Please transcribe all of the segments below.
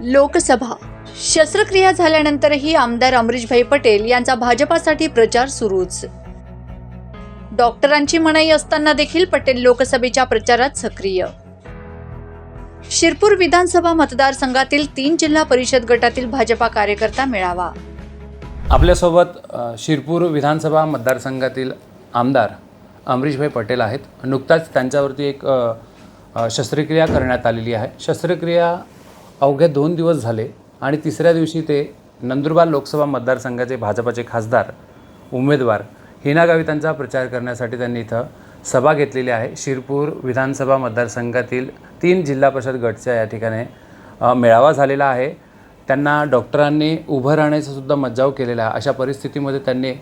लोकसभा. शस्त्रक्रिया झाल्यानंतरही आमदार अमरीशभाई पटेल यांचा भाजपासाठी प्रचार सुरूच. डॉक्टरांची मनाई असताना देखील पटेल लोकसभेच्या प्रचारात सक्रिय. शिरपूर विधानसभा मतदारसंघातील तीन जिल्हा परिषद गटातील भाजपा कार्यकर्ता मेळावा. आपल्यासोबत शिरपूर विधानसभा मतदारसंघातील आमदार अमरीशभाई पटेल आहेत. नुकताच त्यांच्यावरती एक शस्त्रक्रिया करण्यात आलेली आहे. शस्त्रक्रिया अवघ्या दोन दिवस झाले आणि तिसऱ्या दिवशी ते नंदुरबार लोकसभा मतदारसंघाचे भाजपाचे खासदार उमेदवार हिना गावितांचा प्रचार करण्यासाठी त्यांनी इथं सभा घेतलेली आहे. शिरपूर विधानसभा मतदारसंघातील तीन जिल्हा परिषद गटच्या या ठिकाणी मेळावा झालेला आहे. त्यांना डॉक्टरांनी उभं राहण्याचा सुद्धा मज्जाव केलेला आहे. अशा परिस्थितीमध्ये त्यांनी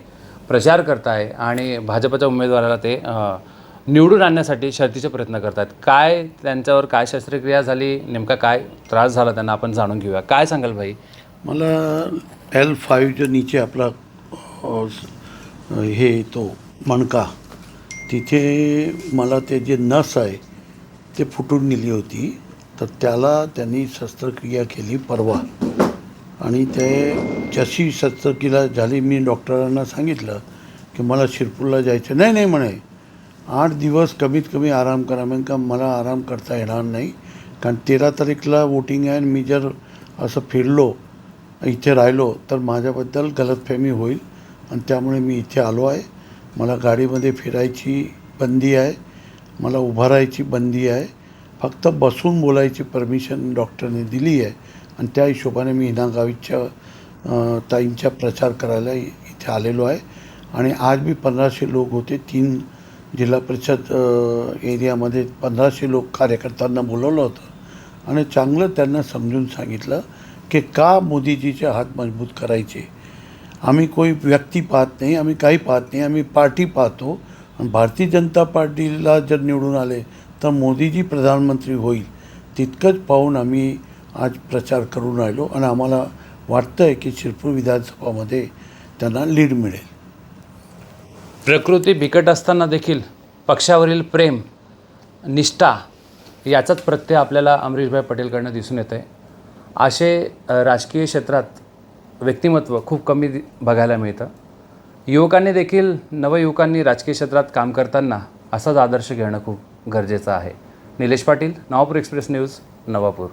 प्रचार करत आहे आणि भाजपच्या उमेदवाराला ते निवडून आणण्यासाठी शर्तीचे प्रयत्न करतात. काय त्यांच्यावर काय शस्त्रक्रिया झाली नेमका काय त्रास झाला त्यांना आपण जाणून घेऊया. काय सांगाल भाई? मला एल फाईव्हच्या नीचे आपला हे येतो मणका तिथे मला ते जे नस आहे ते फुटून गेली होती. तर त्याला त्यांनी शस्त्रक्रिया केली परवा. आणि ते जशी शस्त्रक्रिया झाली मी डॉक्टरांना सांगितलं की मला शिरपूरला जायचं नाही नाही म्हणे आठ दिवस कमीत कमी आराम करा. म्हणजे का मला आराम करता येणार नाही. कारण तेरा तारीखला वोटिंग आहे आणि मी जर असं फिरलो इथे राहिलो तर माझ्याबद्दल गलतफहमी होईल आणि त्यामुळे मी इथे आलो आहे. मला गाडीमध्ये फिरायची बंदी आहे. मला उभा राहायची बंदी आहे. फक्त बसून बोलायची परमिशन डॉक्टरने दिली आहे आणि त्या हिशोबाने मी हिना गावीच्या ताईंचा प्रचार करायला इथे आलेलो आहे. आणि आज मी पंधराशे लोक होते. तीन जिल्हा परिषद एरियामध्ये पंधराशे लोक कार्यकर्त्यांना बोलवलं होतं. आणि चांगलं त्यांना समजून सांगितलं की का मोदीजीचे हात मजबूत करायचे. आम्ही कोई व्यक्ती पाहत नाही आम्ही काही पाहत नाही आम्ही पार्टी पाहतो. आणि भारतीय जनता पार्टीला जर निवडून आले तर मोदीजी प्रधानमंत्री होईल. तितकंच पाहून आम्ही आज प्रचार करून राहिलो. आणि आम्हाला वाटतं आहे की शिरपूर विधानसभामध्ये त्यांना लीड मिळेल. प्रकृती बिकट असताना देखील पक्षावरील प्रेम निष्ठा याचाच प्रत्यय आपल्याला अमरीशभाई पटेलकडनं दिसून येतं आहे असे राजकीय क्षेत्रात व्यक्तिमत्व खूप कमी दि- बघायला मिळतं. युवकांनी देखील नवयुवकांनी राजकीय क्षेत्रात काम करताना असाच आदर्श घेणं खूप गरजेचं आहे. Nilesh Patil Navapur express news Navapur.